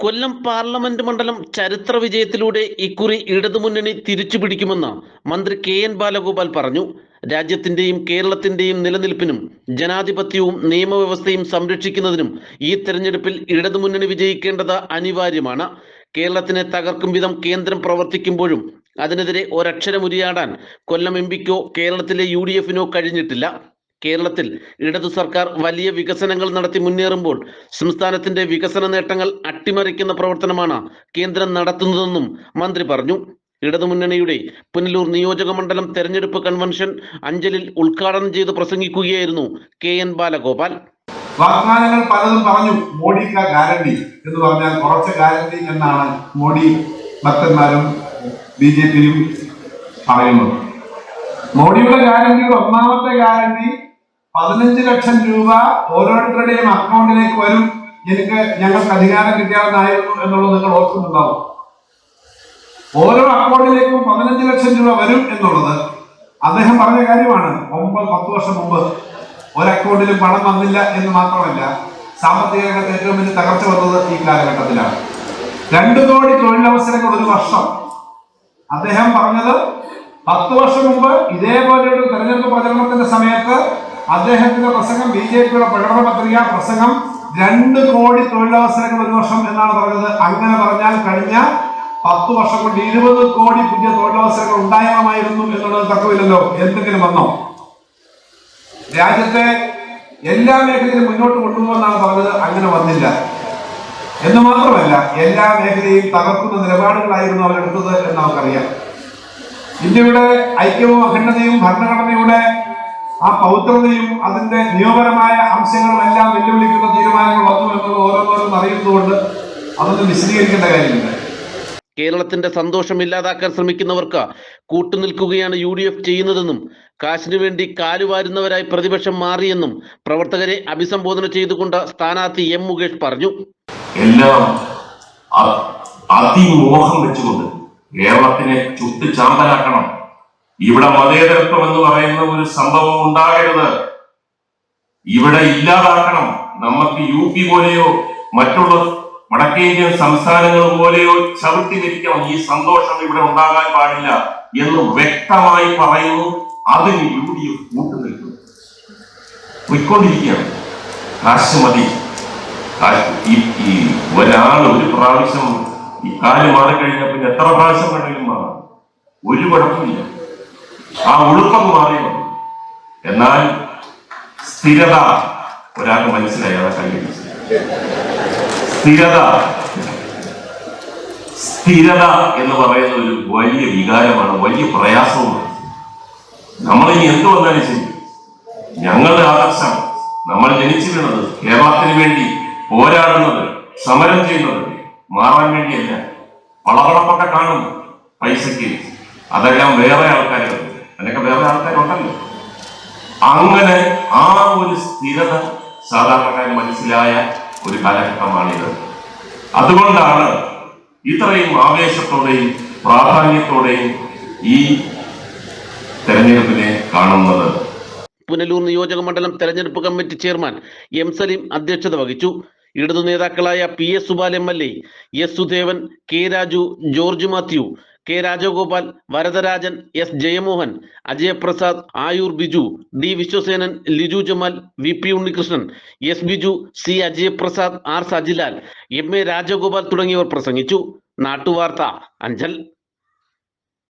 കൊല്ലം parliament മണ്ഡലം ചരിത്ര വിജയത്തിലൂടെ ഇക്കുറി ഇടതുമുന്നണി തിരിച്ചുപിടിക്കുമെന്ന് മന്ത്രി കെ എൻ ബാലഗോപാൽ പറഞ്ഞു. രാജ്യത്തിന്റെയും കേരളത്തിന്റെയും നിലനിൽപ്പിനും ജനാധിപത്യവും നിയമവ്യവസ്ഥയും സംരക്ഷിക്കുന്നതിനും ഈ തെരഞ്ഞെടുപ്പിൽ ഇടതുമുന്നണി വിജയിക്കേണ്ടത് അനിവാര്യമാണ്. കേരളത്തിനെ തകർക്കും വിധം കേന്ദ്രം പ്രവർത്തിക്കുമ്പോഴും അതിനെതിരെ ഒരക്ഷരമുരിയാടാൻ കൊല്ലം എം പിക്കോ കേരളത്തിലെ യു കഴിഞ്ഞിട്ടില്ല. കേരളത്തിൽ ഇടതു സർക്കാർ വലിയ വികസനങ്ങൾ നടത്തി മുന്നേറുമ്പോൾ സംസ്ഥാനത്തിന്റെ വികസന നേട്ടങ്ങൾ അട്ടിമറിക്കുന്ന പ്രവർത്തനമാണ് കേന്ദ്രം നടത്തുന്നതെന്നും മന്ത്രി പറഞ്ഞു. ഇടതുമുന്നണിയുടെ പുനലൂർ നിയോജക മണ്ഡലം തെരഞ്ഞെടുപ്പ് കൺവെൻഷൻ അഞ്ചലിൽ ഉദ്ഘാടനം ചെയ്ത് പ്രസംഗിക്കുകയായിരുന്നു കെ എൻ ബാലഗോപാൽ. വാഗ്ദാനങ്ങൾ പലതും പറഞ്ഞു മോഡി ഗ്യാരണ്ടി എന്ന് പറഞ്ഞാൽ കുറച്ച് ഗ്യാരണ്ടി എന്നാണ് മോഡി ഭക്തന്മാരും ബി ജെ പിയും പറയുന്നത്. മോഡിയുടെ ഗ്യാരണ്ടിയുടെ ഒന്നാമത്തെ ഗ്യാരണ്ടി പതിനഞ്ച് ലക്ഷം രൂപ ഓരോരുത്തരുടെയും അക്കൗണ്ടിലേക്ക് വരും. എനിക്ക് ഞങ്ങൾക്ക് അധികാരം കിട്ടിയാണെന്നായിരുന്നു എന്നുള്ളത് നിങ്ങൾ ഓർക്കുന്നുണ്ടാവും. ഓരോ അക്കൗണ്ടിലേക്കും പതിനഞ്ച് ലക്ഷം രൂപ വരും എന്നുള്ളത് അദ്ദേഹം പറഞ്ഞ കാര്യമാണ്. ഒമ്പത് പത്ത് വർഷം മുമ്പ് ഒരു പണം വന്നില്ല എന്ന് മാത്രമല്ല സാമ്പത്തിക രംഗത്ത് ഏറ്റവും വലിയ തകർച്ച വന്നത് ഈ കാലഘട്ടത്തിലാണ്. രണ്ടു കോടി തൊഴിലവസരങ്ങൾ ഒരു വർഷം. അദ്ദേഹം പറഞ്ഞത് പത്ത് വർഷം മുമ്പ് ഇതേപോലെ ഒരു തെരഞ്ഞെടുപ്പ് പ്രചരണത്തിന്റെ സമയത്ത് അദ്ദേഹത്തിന്റെ പ്രസംഗം ബി ജെ പിയുടെ പ്രകടന പത്രിക പ്രസംഗം രണ്ട് കോടി തൊഴിലവസരങ്ങൾ ഒരു വർഷം എന്നാണ് പറഞ്ഞത്. അങ്ങനെ പറഞ്ഞാൽ കഴിഞ്ഞ പത്ത് വർഷം കൊണ്ട് ഇരുപത് കോടി പുതിയ തൊഴിലവസരങ്ങൾ ഉണ്ടായാമായിരുന്നു എന്നുള്ളത് തക്കമില്ലല്ലോ എന്തെങ്കിലും വന്നോ? രാജ്യത്തെ എല്ലാ മേഖലയിലും മുന്നോട്ട് കൊണ്ടുപോകുമെന്നാണ് പറഞ്ഞത്. അങ്ങനെ വന്നില്ല. എന്ന് മാത്രമല്ല എല്ലാ മേഖലയും തകർക്കുന്ന നിലപാടുകളായിരുന്നു അവരെടുത്തത് എന്ന് നമുക്കറിയാം. ഇന്ത്യയുടെ ഐക്യവും അഖണ്ഡതയും ഭരണഘടനയുടെ ആ പൗത്രതയും അതിന്റെ നിയമപരമായ അംശങ്ങളും എല്ലാം വെല്ലുവിളിക്കുന്ന തീരുമാനങ്ങൾ വന്നു എന്നുള്ളത് ഓരോന്നോരോന്ന് അറിയുന്നതുകൊണ്ട് അതൊന്നും വിശദീകരിക്കേണ്ട കാര്യമില്ല. കേരളത്തിന്റെ സന്തോഷം ഇല്ലാതാക്കാൻ ശ്രമിക്കുന്നവർക്ക് കൂട്ടുനിൽക്കുകയാണ് യു ഡി എഫ് ചെയ്യുന്നതെന്നും കാശിനു വേണ്ടി കാലുവാരുന്നവരായി പ്രതിപക്ഷം മാറിയെന്നും പ്രവർത്തകരെ അഭിസംബോധന ചെയ്തുകൊണ്ട് സ്ഥാനാർത്ഥി എം മുകേഷ് പറഞ്ഞു. എല്ലാം അതിമോഹം വെച്ചുകൊണ്ട് കേരളത്തിനെ ചുട്ട് ചാമ്പലാക്കണം. ഇവിടെ മതേതരത്വം എന്ന് പറയുന്ന ഒരു സംഭവം ഉണ്ടാകരുത്. ഇവിടെ ഇല്ലാതാക്കണം. നമുക്ക് യു പി പോലെയോ മറ്റുള്ള വടക്കേന്ത്യൻ സംസ്ഥാനങ്ങൾ പോലെയോ ചവിട്ടി നിൽക്കണം ഈ സന്തോഷം ഇവിടെ ഉണ്ടാകാൻ പാടില്ല എന്ന് വ്യക്തമായി പറയുന്നു. അതിന് യു ഡി എഫ് കൂട്ടുനിൽക്കുന്നു പോയിക്കൊണ്ടിരിക്കുകയാണ്. കാശ് മതി. ഈ ഒരാൾ ഒരു പ്രാവശ്യം ഈ കാൽ മാറിക്കഴിഞ്ഞാൽ പിന്നെ എത്ര പ്രാവശ്യം വേണമെങ്കിലും മാറാം. ഒരു കുഴപ്പമില്ല. ആ ഒഴുക്കം മാറി വന്നു. എന്നാൽ സ്ഥിരത ഒരാൾക്ക് മനസ്സിലായി കൈയടിച്ചത് സ്ഥിരത. സ്ഥിരത എന്ന് പറയുന്ന ഒരു വലിയ വികാരമാണ് വലിയ പ്രയാസവുമാണ്. നമ്മളിനി എന്ത് വന്നാലും ശരി. ഞങ്ങളുടെ ആദർശം നമ്മൾ ജനിച്ചു വീണത് കേരളത്തിന് വേണ്ടി പോരാടുന്നത് സമരം ചെയ്യുന്നത് മാറാൻ വേണ്ടിയല്ല. വളവളപ്പൊക്കെ കാണും പൈസയ്ക്ക്. അതെല്ലാം വേറെ ആൾക്കാരുണ്ട് അതിനൊക്കെ വേറെ ആൾക്കാരുണ്ടല്ലോ. അങ്ങനെ ആ ഒരു സ്ഥിരത സാധാരണക്കാരൻ മനസ്സിലായ ഒരു കാലഘട്ടമാണിത്. അതുകൊണ്ടാണ് ഇത്രയും ആവേശത്തോടെയും പ്രാധാന്യത്തോടെയും ഈ തെരഞ്ഞെടുപ്പിനെ കാണുന്നത്. പുനലൂർ നിയോജക മണ്ഡലം തെരഞ്ഞെടുപ്പ് കമ്മിറ്റി ചെയർമാൻ എം സലീം അധ്യക്ഷത വഹിച്ചു. ഇടതു നേതാക്കളായ P S Subal M L A S Sudevan K Raju George Mathew K Rajagopal Varadarajan S Jayamohan Ajayaprasad Ayoor Biju D Viswasenan Liju Jamal V P Unnikrishnan S Biju C Ajayaprasad R Sajilal M A Rajagopal തുടങ്ങിയവർ പ്രസംഗിച്ചു. നാട്ടുവാർത്ത അഞ്ചൽ.